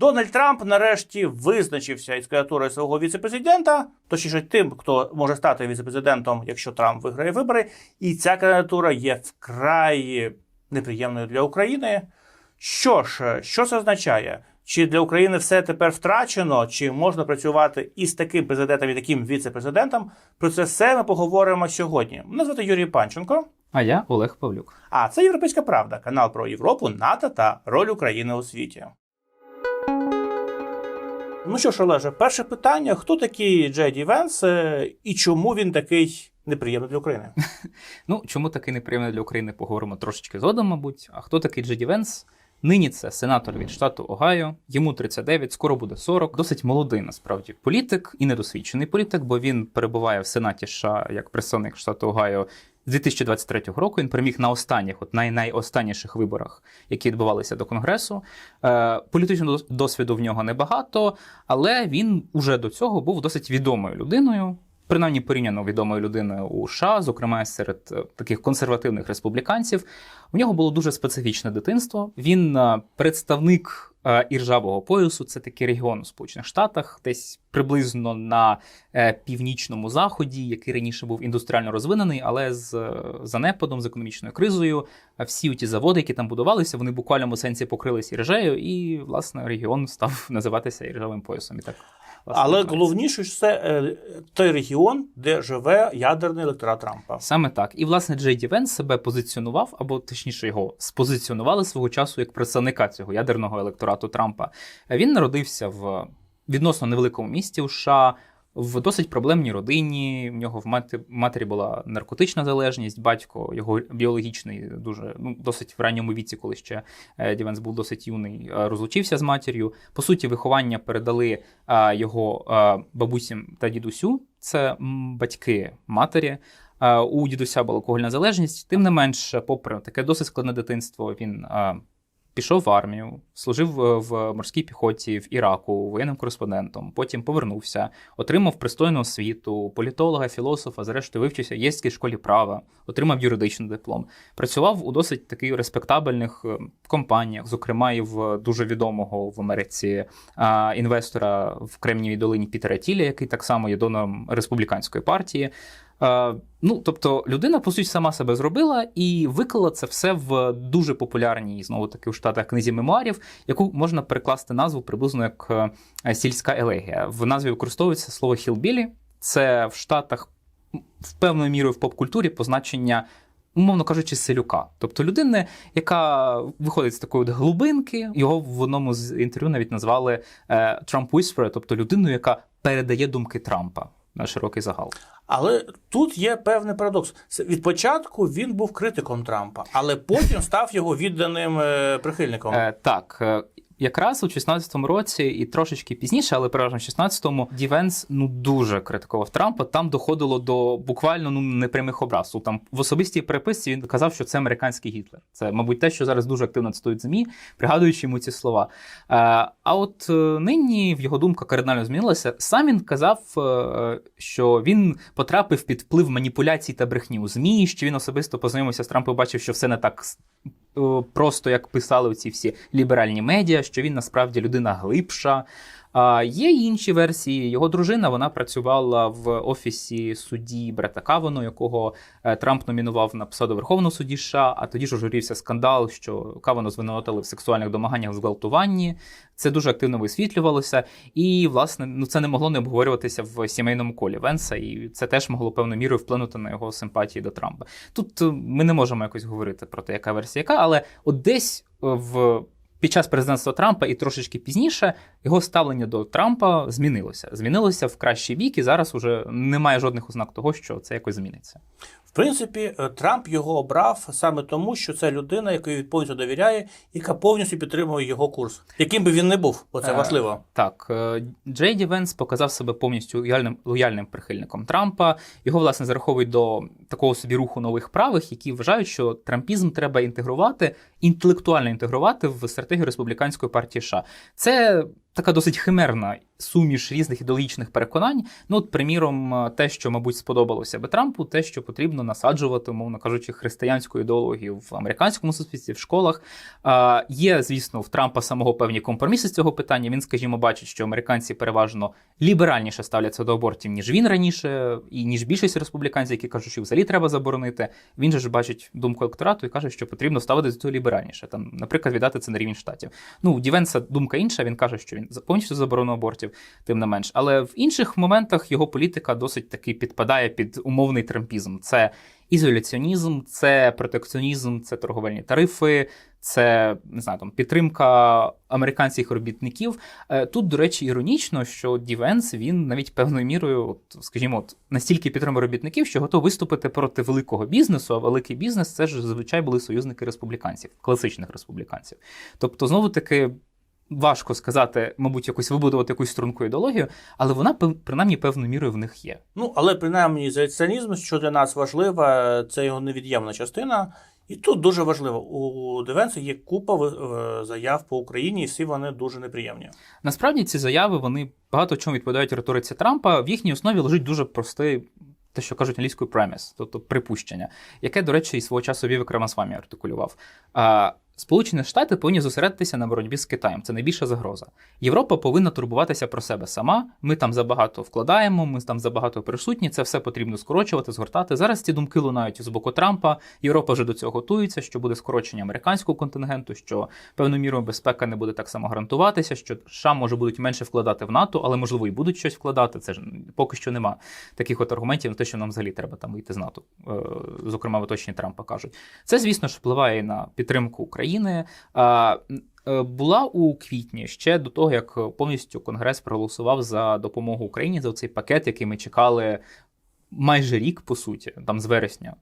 Дональд Трамп нарешті визначився із кандидатурою свого віцепрезидента, точніше тим, хто може стати віцепрезидентом, якщо Трамп виграє вибори. І ця кандидатура є вкрай неприємною для України. Що ж, що це означає? Чи для України все тепер втрачено, чи можна працювати із таким президентом і таким віцепрезидентом? Про це все ми поговоримо сьогодні. Мене звати Юрій Панченко. А я Олег Павлюк. А це Європейська Правда, канал про Європу, НАТО та роль України у світі. Ну що ж, Олеже, перше питання: хто такий Джей Ді Венс е, і чому він такий неприємний для України? Ну, чому такий неприємний для України, поговоримо трошечки згодом, мабуть. А хто такий Джеді Венс? Нині це сенатор від штату Огайо, йому 39, скоро буде 40. Досить молодий насправді політик і недосвідчений політик, бо він перебуває в Сенаті США як представник штату Огайо з 2023 року. Він переміг на останніх, от най найостанніших виборах, які відбувалися до конгресу. Е, політичного досвіду в нього небагато, але він уже до цього був досить відомою людиною. Принаймні порівняно відомою людиною у США, зокрема серед е, таких консервативних республіканців. У нього було дуже специфічне дитинство. Він е, представник е, іржавого поясу, це такий регіон у Сполучених Штатах, десь приблизно на північному заході, який раніше був індустріально розвинений, але з занепадом, з економічною кризою, всі ті заводи, які там будувалися, вони в буквальному сенсі покрились іржею, і власне регіон став називатися іржавим поясом. І так власне, Але головніше що це е, той регіон, де живе ядерний електорат Трампа. Саме так. І власне Джей Ді Венс себе позиціонував, або точніше його спозиціонували свого часу як представника цього ядерного електорату Трампа. Він народився в відносно невеликому місті у США. В досить проблемній родині. В нього в мати, матері була наркотична залежність, батько його біологічний, дуже ну досить в ранньому віці, коли ще е, Дівенс був досить юний, е, розлучився з матір'ю. По суті, виховання передали е, його бабусям та дідусю. Це батьки матері. У дідуся була алкогольна залежність. Тим не менш, попри таке досить складне дитинство, він пішов в армію, служив е, в морській піхоті в Іраку воєнним кореспондентом. Потім повернувся, отримав пристойну освіту, політолога, філософа, зрештою вивчився в Єльській школі права, отримав юридичний диплом. Працював у досить таких респектабельних е, компаніях, зокрема і в дуже відомого в Америці інвестора в Кремнієвій долині Пітера Тіля, який так само є донором республіканської партії. Е, ну, тобто, людина, по суті, сама себе зробила і виклала це все в дуже популярній, знову таки, у Штатах книзі мемуарів, яку можна перекласти назву приблизно як е, сільська елегія. В назві використовується слово хілбілі. Це в Штатах в певною мірою в поп-культурі позначення. Умовно кажучи, селюка, тобто людини, яка виходить з такої от глибинки, його в одному з інтерв'ю навіть назвали е, Trump Whisperer, тобто людиною, яка передає думки Трампа на широкий загал. Але тут є певний парадокс. Від початку він був критиком Трампа, але потім став його відданим е, прихильником. Е, так, е, якраз у 16-му році і трошечки пізніше, але переважно в 16-му, Дівенс ну дуже критикував Трампа. Там доходило до буквально ну непрямих образ. Там в особистій переписці він казав, що це американський Гітлер. Це, мабуть, те, що зараз дуже активно цитують ЗМІ, пригадуючи йому ці слова. Е, а от е, нині в його думка кардинально змінилася. Сам він казав, е, що він потрапив під вплив маніпуляцій та брехні у ЗМІ, що він особисто познайомився з Трампом, бачив, що все не так просто як писали ці всі ліберальні медіа, що він насправді людина глибша. А є інші версії. Його дружина вона працювала в офісі судді Брета Кавану, якого е, Трамп номінував на посаду Верховного судді США. А тоді ж ожурівся скандал, що Кавану звинуватили в сексуальних домаганнях зґвалтуванні. Це дуже активно висвітлювалося. І, власне, ну це не могло не обговорюватися в сімейному колі Венса, і це теж могло певною мірою вплинути на його симпатії до Трампа. Тут е, ми не можемо якось говорити про те, яка версія яка, але от десь е, в. Під час президентства Трампа і трошечки пізніше його ставлення до Трампа змінилося. Змінилося в кращий бік, і зараз уже немає жодних ознак того, що це якось зміниться. В принципі, е, Трамп його обрав саме тому, що це людина, якій він повністю довіряє, яка повністю підтримує його курс, яким би він не був. Оце Е, важливо. Так, е, Джей Ді Венс показав себе повністю лояльним, лояльним прихильником Трампа. Його, власне, зараховують до такого собі руху нових правих, які вважають, що трампізм треба інтегрувати, інтелектуально інтегрувати в стратегію республіканської партії США. Це така досить химерна суміш різних ідеологічних переконань. Ну, от, приміром, е, те, що, мабуть, сподобалося би Трампу, те, що потрібно насаджувати, мовно кажучи, християнську ідеологію в американському суспільстві, в школах. А, є, звісно, в Трампа самого певні компроміси з цього питання. Він, скажімо, бачить, що американці переважно ліберальніше ставляться до абортів, ніж він раніше, і ніж більшість республіканців, які кажуть, що взагалі треба заборонити. Він же ж бачить думку електорату і каже, що потрібно ставити до цього ліберальніше. Там, наприклад, віддати це на рівень штатів. Ну, Дівенса думка інша. Він каже, що він повністю заборону абортів, тим не менш. Але в інших моментах його політика досить таки підпадає під умовний трампізм. Це ізоляціонізм, це протекціонізм, це торговельні тарифи, це не знаю, там підтримка американських робітників. Е, Тут, до речі, іронічно, що Дівенс він навіть певною мірою, от, скажімо, от, настільки підтримує робітників, що готов виступити проти великого бізнесу. А великий бізнес це ж зазвичай були союзники республіканців, класичних республіканців. Тобто, знову таки. Важко сказати, мабуть, якось вибудувати якусь струнку ідеологію, але вона принаймні певною мірою в них є. Ну, але принаймні ізоляціонізм, що для нас важливо, це його невід'ємна частина. І тут дуже важливо, у Девенса є купа е, заяв по Україні, і всі вони дуже неприємні. Насправді ці заяви вони багато чому відповідають риториці Трампа. В їхній основі лежить дуже простий, те, що кажуть англійською преміс, тобто припущення, яке, до речі, і свого часу Вівек Рамасвамі артикулював. Сполучені Штати повинні зосередитися на боротьбі з Китаєм. Це найбільша загроза. Європа повинна турбуватися про себе сама. Ми там забагато вкладаємо, ми там забагато присутні. Це все потрібно скорочувати, згортати. Зараз ці думки лунають з боку Трампа. Європа вже до цього готується, що буде скорочення американського контингенту, що певною мірою безпека не буде так само гарантуватися, що США може будуть менше вкладати в НАТО, але можливо і будуть щось вкладати. Це ж поки що нема таких от аргументів на те, що нам взагалі треба там вийти з НАТО. Е, Зокрема, в оточенні Трампа кажуть. Це, звісно ж, впливає на підтримку України. А, е, Була у квітні ще до того, як повністю Конгрес проголосував за допомогу Україні за цей пакет, який ми чекали майже рік, по суті, там з вересня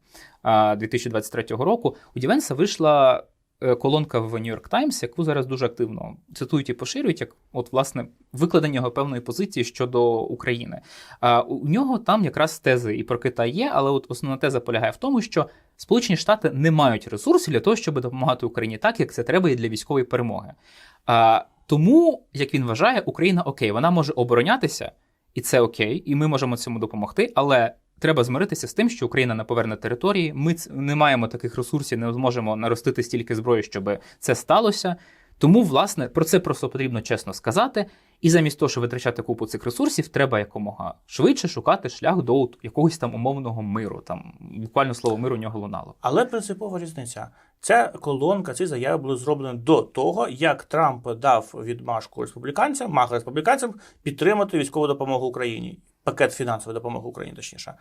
2023 року. У Дівенса вийшла е, колонка в York Times, яку зараз дуже активно цитують і поширюють, як от власне викладення його певної позиції щодо України. У нього там якраз тези і про Китай є, але от основна теза полягає в тому, що Сполучені Штати не мають ресурсів для того, щоб допомагати Україні так, як це треба і для військової перемоги. А, Тому, як він вважає, Україна окей, вона може оборонятися, і це окей, і ми можемо цьому допомогти, але. Треба змиритися з тим, що Україна не поверне території. Ми не маємо таких ресурсів, не зможемо наростити стільки зброї, щоб це сталося. Тому, власне, про це просто потрібно чесно сказати. І замість того, щоб витрачати купу цих ресурсів, треба якомога швидше шукати шлях до якогось там умовного миру. Там буквально слово миру у нього лунало. Але принципова різниця. Ця колонка, ці заяви були зроблені до того, як Трамп дав відмашку республіканцям, мах республіканцям підтримати військову допомогу Україні, пакет фінансової допомоги Україні, точніше.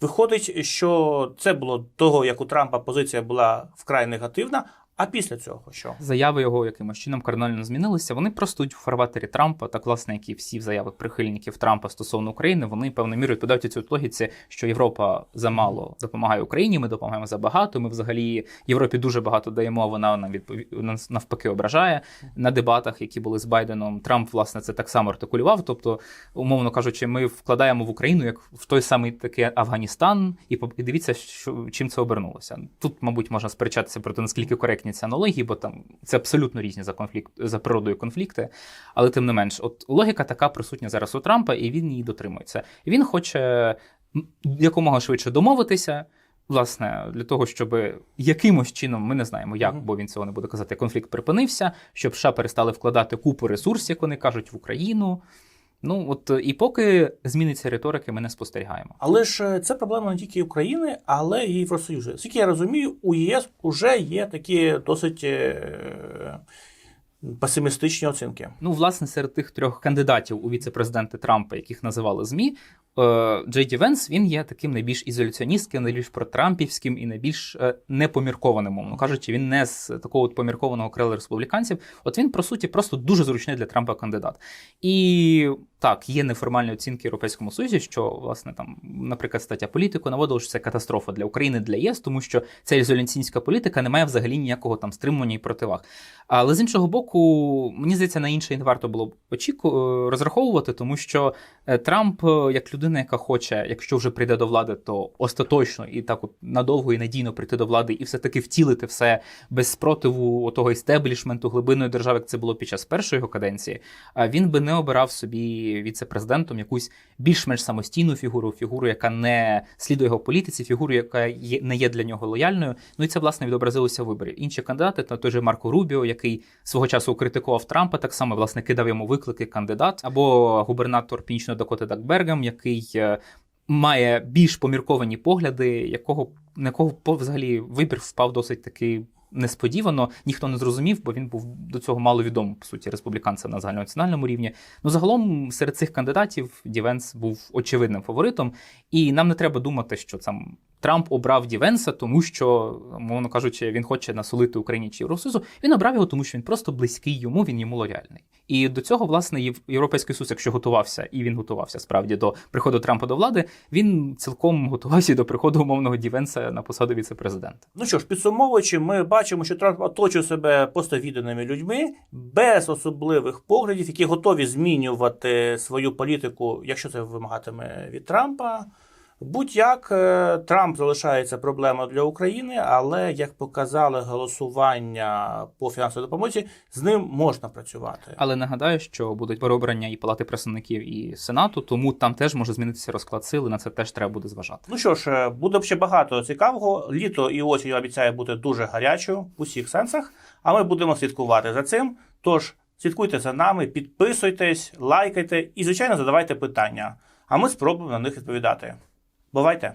Виходить, що це було того, як у Трампа позиція була вкрай негативна. А після цього що? Заяви його якимось чином кардинально змінилися. Вони просто в фарватері Трампа, так власне, як і всі заяви прихильників Трампа стосовно України, вони певною мірою відповідають цю логіці, що Європа замало допомагає Україні. Ми допомагаємо забагато. Ми взагалі Європі дуже багато даємо. Вона нам відпові... навпаки ображає на дебатах, які були з Байденом. Трамп власне це так само артикулював. Тобто, умовно кажучи, ми вкладаємо в Україну як в той самий такий Афганістан, і дивіться, що чим це обернулося. Тут, мабуть, можна сперечатися про те, наскільки коректні ці аналогії, бо там це абсолютно різні за конфлікт за природою конфлікти. Але тим не менш, от логіка така присутня зараз у Трампа, і він її дотримується. Він хоче якомога швидше домовитися. Власне, для того, щоб якимось чином, ми не знаємо як, бо він цього не буде казати, конфлікт припинився, щоб США перестали вкладати купу ресурсів, як вони кажуть, в Україну. Ну от і поки зміниться риторики, ми не спостерігаємо. Але ж е, це проблема не тільки України, але й Євросоюзу. Скільки я розумію, у ЄС вже є такі досить е, песимістичні оцінки. Ну, власне, серед тих трьох кандидатів у віце-президенти Трампа, яких називали ЗМІ, е, Джей Ді Венс він є таким найбільш ізоляціоністським, найбільш протрампівським і найбільш е, непоміркованим, мовно кажучи, він не з такого от поміркованого крила республіканців. От він, по суті, просто дуже зручний для Трампа кандидат. І так, є неформальні оцінки Європейському Союзі, що, власне, там, наприклад, стаття політику наводила, що це катастрофа для України, для ЄС, тому що ця ізоляційська політика не має взагалі ніякого там стримування і противаг. Але з іншого боку, мені здається, на інше не варто було б очіку... е, розраховувати, тому що е, Трамп, е, як людина, людина, яка хоче, якщо вже прийде до влади, то остаточно і так от надовго і надійно прийти до влади, і все-таки втілити все без спротиву того істеблішменту глибинної держави, як це було під час першої його каденції, він би не обирав собі віце-президентом якусь більш-менш самостійну фігуру, фігуру, яка не слідує його політиці, фігуру, яка є, не є для нього лояльною. Ну і це власне відобразилося в виборі. Інші кандидати, та той же Марко Рубіо, який свого часу критикував Трампа, так само власне кидав йому виклики кандидат, або губернатор Північної Дакоти Даг Бергем, який е, має більш помірковані погляди, якого на якого взагалі вибір впав досить таки. Несподівано ніхто не зрозумів, бо він був до цього мало відомий, по суті, республіканцем на загальнонаціональному рівні. Ну загалом серед цих кандидатів Дівенс був очевидним фаворитом, і нам не треба думати, що там Трамп обрав Дівенса, тому що, мовно кажучи, він хоче насолити Україні чи Євросоюзу. Він обрав його, тому що він просто близький йому, він йому лояльний. І до цього, власне, Єв- Європейський Союз, якщо готувався, і він готувався справді до приходу Трампа до влади, він цілком готувався до приходу умовного Дівенса на посаду віце-президента. Ну що ж, підсумовуючи, ми бачимо, що Трамп оточує себе просто відданими людьми без особливих поглядів, які готові змінювати свою політику, якщо це вимагатиме від Трампа. Будь-як е, Трамп залишається проблемою для України, але як показали голосування по фінансовій допомозі, з ним можна працювати. Але нагадаю, що будуть переобрання і палати представників і сенату, тому там теж може змінитися розклад сили. На це теж треба буде зважати. Ну що ж, е, буде ще багато цікавого. Літо і осінь обіцяє бути дуже гарячою в усіх сенсах. А ми будемо слідкувати за цим. Тож слідкуйте за нами, підписуйтесь, лайкайте і, звичайно, задавайте питання. А ми спробуємо на них відповідати. Бувайте!